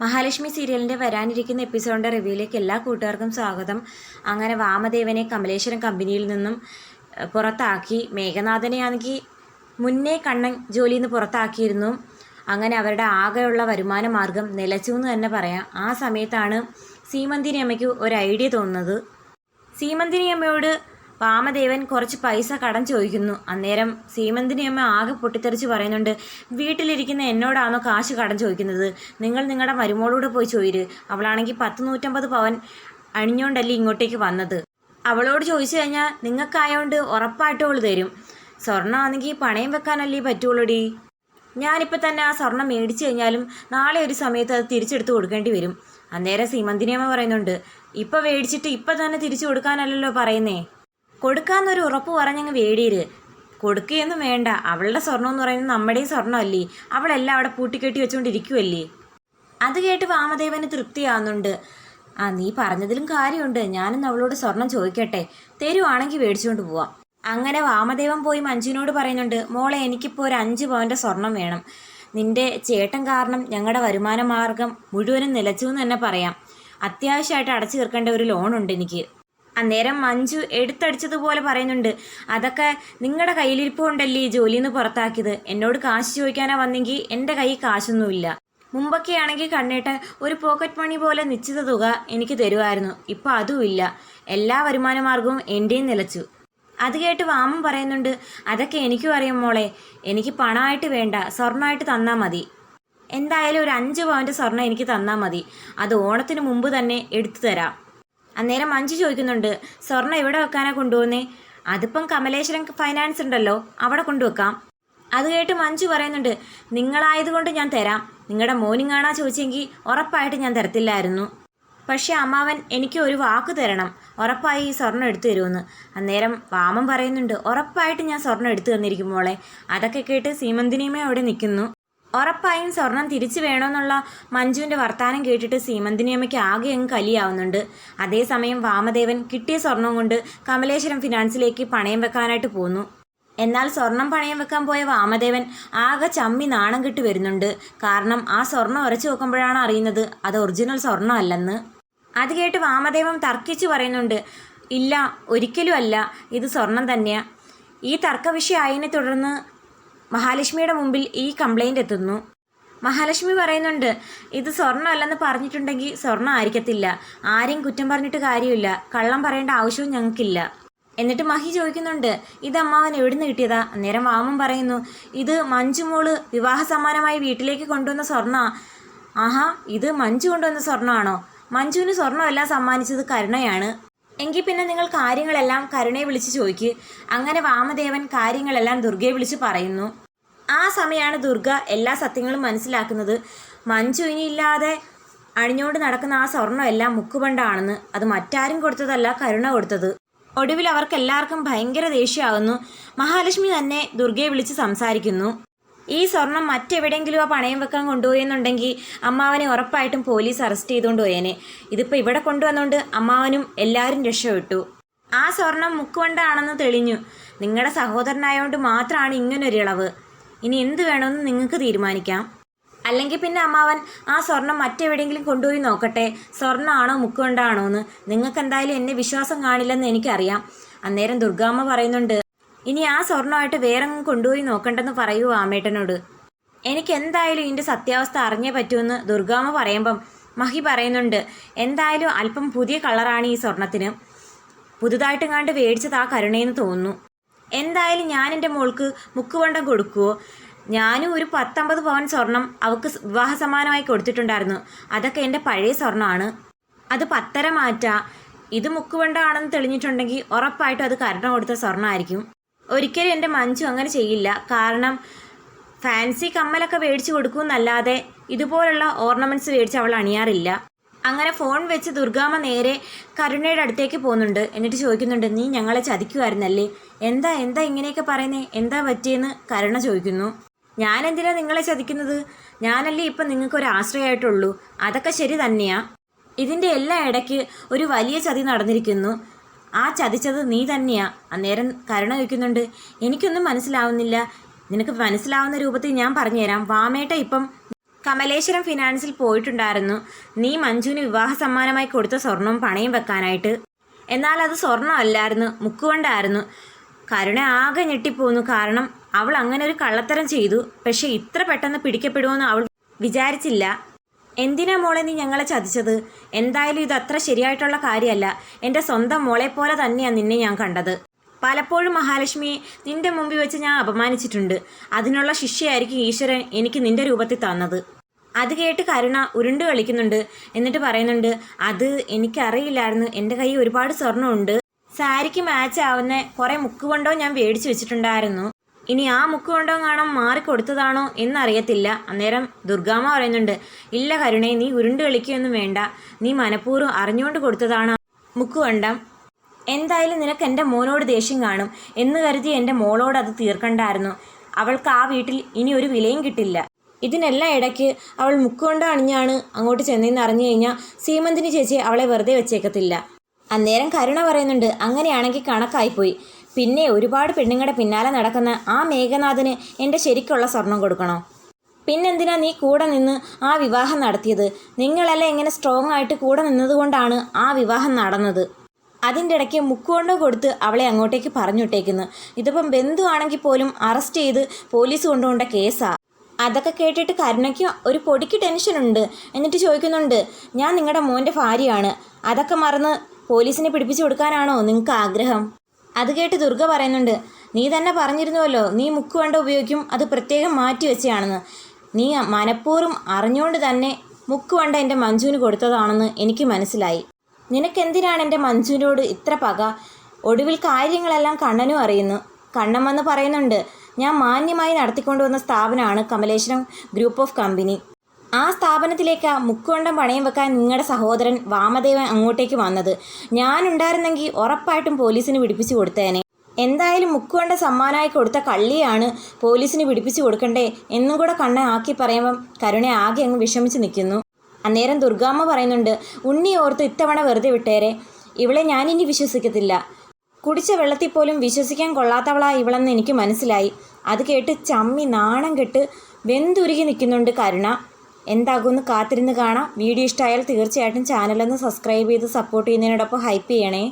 മഹാലക്ഷ്മി സീരിയലിന്റെ വരാനിരിക്കുന്ന എപ്പിസോഡിന്റെ റിവ്യൂയിലേക്ക് എല്ലാ കൂട്ടുകാർക്കും സ്വാഗതം. അങ്ങനെ വാമദേവനെ കമലേശ്വരം കമ്പനിയിൽ നിന്നും പുറത്താക്കി. മേഘനാഥനെ ആണെങ്കിൽ മുന്നേ കണ്ണൻ ജോലിയിൽ നിന്ന് പുറത്താക്കിയിരുന്നു. അങ്ങനെ അവരുടെ ആകെയുള്ള വരുമാന മാർഗം നിലച്ചു എന്ന് തന്നെ പറയാം. ആ സമയത്താണ് സീമന്തിനി അമ്മയ്ക്ക് ഒരു ഐഡിയ തോന്നുന്നത്. സീമന്തിനി അമ്മയോട് വാമദേവൻ കുറച്ച് പൈസ കടം ചോദിക്കുന്നു. അന്നേരം സീമന്തിനിയമ്മ ആകെ പൊട്ടിത്തെറിച്ച് പറയുന്നുണ്ട് വീട്ടിലിരിക്കുന്ന എന്നോടാണോ കാശ് കടം ചോദിക്കുന്നത്? നിങ്ങൾ നിങ്ങളുടെ മരുമോളൂടെ പോയി ചോയിര്. അവളാണെങ്കിൽ പത്ത് നൂറ്റമ്പത് പവൻ അണിഞ്ഞോണ്ടല്ലേ ഇങ്ങോട്ടേക്ക് വന്നത്. അവളോട് ചോദിച്ചു കഴിഞ്ഞാൽ നിങ്ങൾക്കായോണ്ട് ഉറപ്പായിട്ടും അവൾ തരും. സ്വർണമാണെങ്കിൽ പണയം വെക്കാനല്ലേ പറ്റുള്ളൂടി ഞാനിപ്പോൾ തന്നെ ആ സ്വർണം മേടിച്ചു കഴിഞ്ഞാലും നാളെ ഒരു സമയത്ത് അത് തിരിച്ചെടുത്ത് കൊടുക്കേണ്ടി വരും. അന്നേരം സീമന്തിനിയമ്മ പറയുന്നുണ്ട് ഇപ്പം മേടിച്ചിട്ട് ഇപ്പം തന്നെ തിരിച്ചു കൊടുക്കാനല്ലല്ലോ പറയുന്നേ. കൊടുക്കാന്നൊരു ഉറപ്പ് പറഞ്ഞങ്ങ് വേടിയിര്. കൊടുക്കുകയൊന്നും വേണ്ട. അവളുടെ സ്വർണം എന്ന് പറയുന്നത് നമ്മുടെയും സ്വർണമല്ലേ അവളെല്ലാം അവിടെ പൂട്ടിക്കെട്ടി വെച്ചുകൊണ്ടിരിക്കുവല്ലേ അത് കേട്ട് വാമദേവന് തൃപ്തിയാവുന്നുണ്ട്. ആ നീ പറഞ്ഞതിലും കാര്യമുണ്ട്. ഞാനിന്ന് അവളോട് സ്വർണം ചോദിക്കട്ടെ. തരുവാണെങ്കിൽ മേടിച്ചുകൊണ്ട് പോവാം. അങ്ങനെ വാമദേവൻ പോയി മഞ്ജുവിനോട് പറയുന്നുണ്ട് മോളെ എനിക്കിപ്പോൾ ഒരു അഞ്ച് പവന്റെ സ്വർണം വേണം. നിന്റെ ചേട്ടൻ കാരണം ഞങ്ങളുടെ വരുമാന മാർഗം മുഴുവനും നിലച്ചു എന്ന് തന്നെ പറയാം. അത്യാവശ്യമായിട്ട് അടച്ചു തീർക്കേണ്ട ഒരു ലോണുണ്ട് എനിക്ക്. അന്നേരം മഞ്ജു എടുത്തടിച്ചതുപോലെ പറയുന്നുണ്ട് അതൊക്കെ നിങ്ങളുടെ കയ്യിലിരിപ്പ് കൊണ്ടല്ലേ ഈ ജോലിയിൽ നിന്ന് പുറത്താക്കിയത്? എന്നോട് കാശ് ചോദിക്കാനാ വന്നെങ്കിൽ എന്റെ കയ്യിൽ കാശൊന്നുമില്ല. മുമ്പൊക്കെ ആണെങ്കിൽ കണ്ണേട്ട് ഒരു പോക്കറ്റ് മണി പോലെ നിശ്ചിത തുക എനിക്ക് തരുമായിരുന്നു ഇപ്പം അതുമില്ല. എല്ലാ വരുമാന മാർഗവും എന്റെയും നിലച്ചു. അത് കേട്ട് വാമൻ പറയുന്നുണ്ട് അതൊക്കെ എനിക്കും അറിയാം മോളെ. എനിക്ക് പണമായിട്ട് വേണ്ട. സ്വർണമായിട്ട് തന്നാൽ മതി. എന്തായാലും ഒരു അഞ്ച് പവന്റെ സ്വർണം എനിക്ക് തന്നാൽ മതി. അത് ഓണത്തിന് മുമ്പ് തന്നെ എടുത്തു തരാം. അന്നേരം മഞ്ജു ചോദിക്കുന്നുണ്ട് സ്വർണ എവിടെ വെക്കാനാ കൊണ്ടുപോകുന്നേ? അതിപ്പം കമലേശ്വരം ഫൈനാൻസ് ഉണ്ടല്ലോ അവിടെ കൊണ്ടുവെക്കാം. അത് കേട്ട് മഞ്ജു പറയുന്നുണ്ട് നിങ്ങളായതുകൊണ്ട് ഞാൻ തരാം. നിങ്ങളുടെ മോനിങ്ങാണാ ചോദിച്ചെങ്കിൽ ഉറപ്പായിട്ട് ഞാൻ തരത്തില്ലായിരുന്നു. പക്ഷെ അമ്മാവൻ എനിക്ക് ഒരു വാക്ക് തരണം. ഉറപ്പായി ഈ സ്വർണം എടുത്തു തരുമെന്ന്. അന്നേരം വാമൻ പറയുന്നുണ്ട് ഉറപ്പായിട്ട് ഞാൻ സ്വർണം എടുത്തു തന്നിരിക്കും മോളെ. അതൊക്കെ കേട്ട് സീമന്തിനിയുമേ അവിടെ നിൽക്കുന്നു. ഉറപ്പായും സ്വർണം തിരിച്ചു വേണമെന്നുള്ള മഞ്ജുവിന്റെ വർത്താനം കേട്ടിട്ട് സീമന്തിനിയമ്മയ്ക്ക് ആകെ അങ്ങ് കലിയാവുന്നുണ്ട്. അതേസമയം വാമദേവൻ കിട്ടിയ സ്വർണം കൊണ്ട് കമലേശ്വരം ഫിനാൻസിലേക്ക് പണയം വെക്കാനായിട്ട് പോന്നു. എന്നാൽ സ്വർണം പണയം വെക്കാൻ പോയ വാമദേവൻ ആകെ ചമ്മി നാണം കിട്ടി വരുന്നുണ്ട്. കാരണം ആ സ്വർണം ഉരച്ചു നോക്കുമ്പോഴാണ് അറിയുന്നത് അത് ഒറിജിനൽ സ്വർണം അല്ലെന്ന്. അത് കേട്ട് വാമദേവൻ തർക്കിച്ച് പറയുന്നുണ്ട് ഇല്ല ഒരിക്കലും അല്ല. ഇത് സ്വർണം തന്നെയാണ് ഈ തർക്ക തുടർന്ന് മഹാലക്ഷ്മിയുടെ മുമ്പിൽ ഈ കംപ്ലൈന്റ് എത്തുന്നു. മഹാലക്ഷ്മി പറയുന്നുണ്ട് ഇത് സ്വർണമല്ലെന്ന് പറഞ്ഞിട്ടുണ്ടെങ്കിൽ സ്വർണം ആയിരിക്കത്തില്ല ആരെയും കുറ്റം പറഞ്ഞിട്ട് കാര്യമില്ല. കള്ളം പറയേണ്ട ആവശ്യവും ഞങ്ങൾക്കില്ല. എന്നിട്ട് മഹി ചോദിക്കുന്നുണ്ട് ഇത് അമ്മാവൻ എവിടുന്ന് കിട്ടിയതാ? അന്നേരം വാമൻ പറയുന്നു ഇത് മഞ്ജു മോൾ വിവാഹ സമ്മാനമായി വീട്ടിലേക്ക് കൊണ്ടുവന്ന സ്വർണ. ആഹാ ഇത് മഞ്ജു കൊണ്ടുവന്ന സ്വർണമാണോ? മഞ്ജുവിന് സ്വർണമെല്ലാം സമ്മാനിച്ചത് കരുണയാണ്. എങ്കിൽ പിന്നെ നിങ്ങൾ കാര്യങ്ങളെല്ലാം കരുണയെ വിളിച്ച് ചോദിക്ക്. അങ്ങനെ വാമദേവൻ കാര്യങ്ങളെല്ലാം ദുർഗയെ വിളിച്ച് പറയുന്നു. ആ സമയമാണ് ദുർഗ എല്ലാ സത്യങ്ങളും മനസ്സിലാക്കുന്നത്. മഞ്ജു ഇനിയില്ലാതെ അണിഞ്ഞുകൊണ്ട് നടക്കുന്ന ആ സ്വർണമെല്ലാം മുക്കുപണ്ടാണെന്ന്. അത് മറ്റാരും കൊടുത്തതല്ല കരുണ കൊടുത്തത്. ഒടുവിൽ അവർക്ക് എല്ലാവർക്കും ഭയങ്കര ദേഷ്യമാകുന്നു മഹാലക്ഷ്മി തന്നെ ദുർഗയെ വിളിച്ച് സംസാരിക്കുന്നു. ഈ സ്വർണം മറ്റെവിടെയെങ്കിലും ആ പണയം വെക്കാൻ കൊണ്ടുപോയെന്നുണ്ടെങ്കിൽ അമ്മാവനെ ഉറപ്പായിട്ടും പോലീസ് അറസ്റ്റ് ചെയ്തുകൊണ്ട് പോയേനെ. ഇതിപ്പോൾ ഇവിടെ കൊണ്ടുവന്നുകൊണ്ട് അമ്മാവനും എല്ലാവരും രക്ഷപ്പെട്ടു. ആ സ്വർണം മുക്കുകൊണ്ടാണെന്ന് തെളിഞ്ഞു. നിങ്ങളുടെ സഹോദരനായതുകൊണ്ട് മാത്രമാണ് ഇങ്ങനൊരു ഇളവ് ഇനി എന്ത് വേണമെന്ന് നിങ്ങൾക്ക് തീരുമാനിക്കാം. അല്ലെങ്കിൽ പിന്നെ അമ്മാവൻ ആ സ്വർണം മറ്റെവിടെയെങ്കിലും കൊണ്ടുപോയി നോക്കട്ടെ. സ്വർണമാണോ മുക്കുകൊണ്ടാണോ എന്ന് നിങ്ങൾക്ക് എന്തായാലും എന്നെ വിശ്വാസം കാണില്ലെന്ന് എനിക്കറിയാം. അന്നേരം ദുർഗാമ്മ പറയുന്നുണ്ട് ഇനി ആ സ്വർണമായിട്ട് വേറെ കൊണ്ടുപോയി നോക്കണ്ടെന്ന് പറയൂ ആമേട്ടനോട് എനിക്ക് എന്തായാലും ഇതിന്റെ സത്യാവസ്ഥ അറിഞ്ഞേ പറ്റുമെന്ന് ദുർഗാമ്മ പറയുമ്പം മഹി പറയുന്നുണ്ട്. എന്തായാലും അല്പം പുതിയ കളറാണ് ഈ സ്വർണത്തിന്. പുതുതായിട്ടും കണ്ട് മേടിച്ചത് ആ കരുണയെന്ന് തോന്നുന്നു. എന്തായാലും ഞാൻ എന്റെ മോൾക്ക് മുക്കുവണ്ടം കൊടുക്കുവോ? ഞാനും ഒരു പത്തൊമ്പത് പവൻ സ്വർണം അവൾക്ക് വിവാഹ സമ്മാനമായി കൊടുത്തിട്ടുണ്ടായിരുന്നു. അതൊക്കെ എന്റെ പഴയ സ്വർണമാണ് അത് പത്തര മാറ്റാ. ഇത് മുക്കുവണ്ടാണെന്ന് തെളിഞ്ഞിട്ടുണ്ടെങ്കിൽ ഉറപ്പായിട്ടും അത് കരുണ കൊടുത്ത സ്വർണമായിരിക്കും ഒരിക്കലും എന്റെ മഞ്ജു അങ്ങനെ ചെയ്യില്ല. കാരണം ഫാൻസി കമ്മലൊക്കെ മേടിച്ചു കൊടുക്കുമെന്നല്ലാതെ ഇതുപോലുള്ള ഓർണമെന്റ്സ് മേടിച്ച് അവൾ അണിയാറില്ല. അങ്ങനെ ഫോൺ വെച്ച് ദുർഗാമ്മ നേരെ കരുണയുടെ അടുത്തേക്ക് പോകുന്നുണ്ട്. എന്നിട്ട് ചോദിക്കുന്നുണ്ട് നീ ഞങ്ങളെ ചതിക്കുമായിരുന്നല്ലേ എന്താ എന്താ ഇങ്ങനെയൊക്കെ പറയുന്നേ? എന്താ പറ്റിയെന്ന് കരുണ ചോദിക്കുന്നു. ഞാൻ എന്തിനാ നിങ്ങളെ ചതിക്കുന്നത്? ഞാനല്ലേ ഇപ്പം നിങ്ങൾക്കൊരു ആശ്രയമായിട്ടുള്ളൂ. അതൊക്കെ ശരി തന്നെയാ. ഇതിന്റെ എല്ലാ ഇടയ്ക്ക് ഒരു വലിയ ചതി നടന്നിരിക്കുന്നു. ആ ചതിച്ചത് നീ തന്നെയാ. അന്നേരം കരുണ ചോദിക്കുന്നുണ്ട് എനിക്കൊന്നും മനസ്സിലാവുന്നില്ല. നിനക്ക് മനസ്സിലാവുന്ന രൂപത്തിൽ ഞാൻ പറഞ്ഞുതരാം. വാമേട്ട ഇപ്പം കമലേശ്വരം ഫിനാൻസിൽ പോയിട്ടുണ്ടായിരുന്നു. നീ മഞ്ജുവിന് വിവാഹ സമ്മാനമായി കൊടുത്ത സ്വർണവും പണയും വെക്കാനായിട്ട്. എന്നാൽ അത് സ്വർണമല്ലായിരുന്നു മുക്കുകൊണ്ടായിരുന്നു. കരുണ ആകെ ഞെട്ടിപ്പോന്നു. കാരണം അവൾ അങ്ങനെ ഒരു കള്ളത്തരം ചെയ്തു. പക്ഷേ ഇത്ര പെട്ടെന്ന് പിടിക്കപ്പെടുമെന്ന് അവൾ വിചാരിച്ചില്ല. എന്തിനാ മോളെ നീ ഞങ്ങളെ ചതിച്ചത്? എന്തായാലും ഇത് അത്ര ശരിയായിട്ടുള്ള കാര്യമല്ല. എന്റെ സ്വന്തം മോളെ പോലെ തന്നെയാണ് നിന്നെ ഞാൻ കണ്ടത്. പലപ്പോഴും മഹാലക്ഷ്മിയെ നിന്റെ മുമ്പിൽ വെച്ച് ഞാൻ അപമാനിച്ചിട്ടുണ്ട്. അതിനുള്ള ശിക്ഷയായിരിക്കും ഈശ്വരൻ എനിക്ക് നിന്റെ രൂപത്തിൽ തന്നത്. അത് കേട്ട് കരുണ ഉരുണ്ട് കളിക്കുന്നുണ്ട്. എന്നിട്ട് പറയുന്നുണ്ട് അത് എനിക്കറിയില്ലായിരുന്നു. എന്റെ കയ്യിൽ ഒരുപാട് സ്വർണമുണ്ട്. സാരിക്ക് മാച്ച് ആവുന്ന കുറേ മുക്കുകൊണ്ടോ ഞാൻ മേടിച്ചു വെച്ചിട്ടുണ്ടായിരുന്നു. ഇനി ആ മുക്കുകൊണ്ടോ കാണാൻ മാറിക്കൊടുത്തതാണോ എന്നറിയത്തില്ല. അന്നേരം ദുർഗാമ്മ പറയുന്നുണ്ട് ഇല്ല കരുണേ നീ ഉരുണ്ട് കളിക്കുകയൊന്നും വേണ്ട. നീ മനഃപൂർവം അറിഞ്ഞുകൊണ്ട് കൊടുത്തതാണ് മുക്കുകൊണ്ടം എന്തായാലും നിനക്ക് എന്റെ മോനോട് ദേഷ്യം കാണും. എന്ന് കരുതി എന്റെ മോളോട് അത് തീർക്കണ്ടായിരുന്നു. അവൾക്ക് ആ വീട്ടിൽ ഇനി ഒരു വിലയും കിട്ടില്ല. ഇതിനെല്ലാം ഇടയ്ക്ക് അവൾ മുക്കുകൊണ്ട് അണിഞ്ഞാണ് അങ്ങോട്ട് ചെന്നതെന്ന് അറിഞ്ഞു കഴിഞ്ഞാൽ സീമന്തിന് ചേച്ചി അവളെ വെറുതെ വെച്ചേക്കത്തില്ല. അന്നേരം കരുണ പറയുന്നുണ്ട് അങ്ങനെയാണെങ്കിൽ കണക്കായിപ്പോയി. പിന്നെ ഒരുപാട് പെണ്ണുങ്ങളുടെ പിന്നാലെ നടക്കുന്ന ആ മേഘനാഥന് എന്റെ ശരിക്കുള്ള സ്വർണം കൊടുക്കണോ? പിന്നെന്തിനാ നീ കൂടെ നിന്ന് ആ വിവാഹം നടത്തിയത്? നിങ്ങളെല്ലാം ഇങ്ങനെ സ്ട്രോങ് ആയിട്ട് കൂടെ നിന്നതുകൊണ്ടാണ് ആ വിവാഹം നടന്നത്? അതിന്റെ ഇടയ്ക്ക് മുക്കുകൊണ്ട് കൊടുത്ത് അവളെ അങ്ങോട്ടേക്ക് പറഞ്ഞുവിട്ടേക്കുന്നു. ഇതിപ്പം ബന്ധു ആണെങ്കിൽ പോലും അറസ്റ്റ് ചെയ്ത് പോലീസ് കൊണ്ടുകൊണ്ട കേസാ. അതൊക്കെ കേട്ടിട്ട് കരുണയ്ക്ക് ഒരു പൊടിക്ക് ടെൻഷനുണ്ട് എന്നിട്ട് ചോദിക്കുന്നുണ്ട് ഞാൻ നിങ്ങളുടെ മോന്റെ ഭാര്യയാണ്. അതൊക്കെ മറന്ന് പോലീസിനെ പിടിപ്പിച്ചു കൊടുക്കാനാണോ നിങ്ങൾക്ക് ആഗ്രഹം? അത് കേട്ട് ദുർഗ പറയുന്നുണ്ട് നീ തന്നെ പറഞ്ഞിരുന്നുവല്ലോ നീ മുക്ക് വേണ്ട ഉപയോഗിക്കും അത് പ്രത്യേകം മാറ്റി വെച്ചാണെന്ന് നീ മനഃപൂർവം അറിഞ്ഞുകൊണ്ട് തന്നെ മുക്ക് വേണ്ട എന്റെ മഞ്ജുവിന് കൊടുത്തതാണെന്ന് എനിക്ക് മനസ്സിലായി. നിനക്കെന്തിനാണ് എന്റെ മഞ്ജുവിനോട് ഇത്ര പക? ഒടുവിൽ കാര്യങ്ങളെല്ലാം കണ്ണനും അറിയുന്നു. കണ്ണൻ വന്ന് പറയുന്നുണ്ട് ഞാൻ മാന്യമായി നടത്തിക്കൊണ്ടുവന്ന സ്ഥാപനമാണ് കമലേശ്വരം ഗ്രൂപ്പ് ഓഫ് കമ്പനി. ആ സ്ഥാപനത്തിലേക്ക് മുക്കുകൊണ്ടം പണയം വെക്കാൻ നിങ്ങളുടെ സഹോദരൻ വാമദേവൻ അങ്ങോട്ടേക്ക് വന്നത്. ഞാനുണ്ടായിരുന്നെങ്കിൽ ഉറപ്പായിട്ടും പോലീസിന് പിടിപ്പിച്ചു കൊടുത്തേനെ. എന്തായാലും മുക്കുകൊണ്ട സമ്മാനമായി കൊടുത്ത കള്ളിയാണ് പോലീസിന് പിടിപ്പിച്ചു കൊടുക്കണ്ടേ എന്നും കൂടെ കണ്ണ ആക്കി പറയുമ്പം കരുണ ആകെ അങ്ങ് വിഷമിച്ച് നിൽക്കുന്നു. അന്നേരം ദുർഗാമ്മ പറയുന്നുണ്ട് ഉണ്ണി ഓർത്ത് ഇത്തവണ വെറുതെ വിട്ടേരെ. ഇവളെ ഞാനിനി വിശ്വസിക്കത്തില്ല. കുടിച്ച വെള്ളത്തിൽ പോലും വിശ്വസിക്കാൻ കൊള്ളാത്തവളാ ഇവളെന്ന് എനിക്ക് മനസ്സിലായി. അത് കേട്ട് ചമ്മി നാണം കെട്ട് വെന്തുരുകി നിൽക്കുന്നുണ്ട് കരുണ. എന്താകുമെന്ന് കാത്തിരുന്ന് കാണാം. വീഡിയോ ഇഷ്ടമായാൽ തീർച്ചയായിട്ടും ചാനലൊന്ന് സബ്സ്ക്രൈബ് ചെയ്ത് സപ്പോർട്ട് ചെയ്യുന്നതിനോടൊപ്പം ഹൈപ്പ് ചെയ്യണേ.